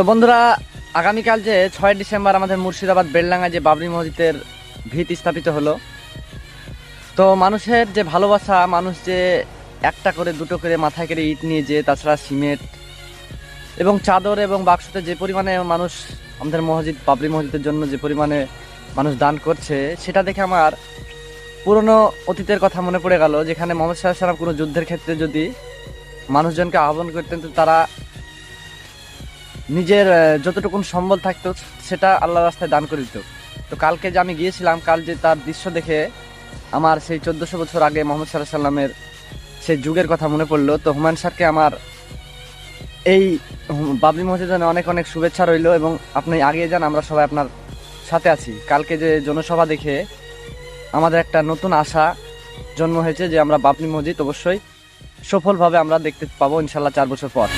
তো বন্ধুরা, আগামীকাল যে ছয় ডিসেম্বর আমাদের মুর্শিদাবাদ বেলডাঙ্গায় যে বাবরি মসজিদের ভিত স্থাপিত হলো, তো মানুষের যে ভালোবাসা, মানুষ যে একটা করে, দুটো করে মাথায় করে ইট নিয়ে যে, তাছাড়া সিমেন্ট এবং চাদর এবং বাক্সতে যে পরিমাণে মানুষ আমাদের মসজিদ, বাবরি মসজিদের জন্য যে পরিমাণে মানুষ দান করছে, সেটা দেখে আমার পুরনো অতীতের কথা মনে পড়ে গেল, যেখানে মোহাম্মদ সাল্লাহ সাল্লাম কোনো যুদ্ধের ক্ষেত্রে যদি মানুষজনকে আহ্বান করতেন তো তারা নিজের আহ, যতটুকুন সম্বল থাকতো সেটা আল্লাহ রাস্তায় দান করে দিত। তো কালকে যে আমি গিয়েছিলাম কাল যে তার দৃশ্য দেখে আমার সেই চোদ্দশো বছর আগে মোহাম্মদ সাল্লাহ সাল্লামের সেই যুগের কথা মনে পড়ল তো হুমায়ুন স্যারকে আমার এই বাবরি মসজিদের অনেক অনেক শুভেচ্ছা রইল এবং আপনি আগিয়ে যান আমরা সবাই আপনার সাথে আছি। কালকে যে জনসভা দেখে আমাদের একটা নতুন আশা জন্ম হয়েছে যে আমরা বাবরি মসজিদ অবশ্যই সফলভাবে আমরা দেখতে পাবো ইনশাল্লাহ চার বছর পর।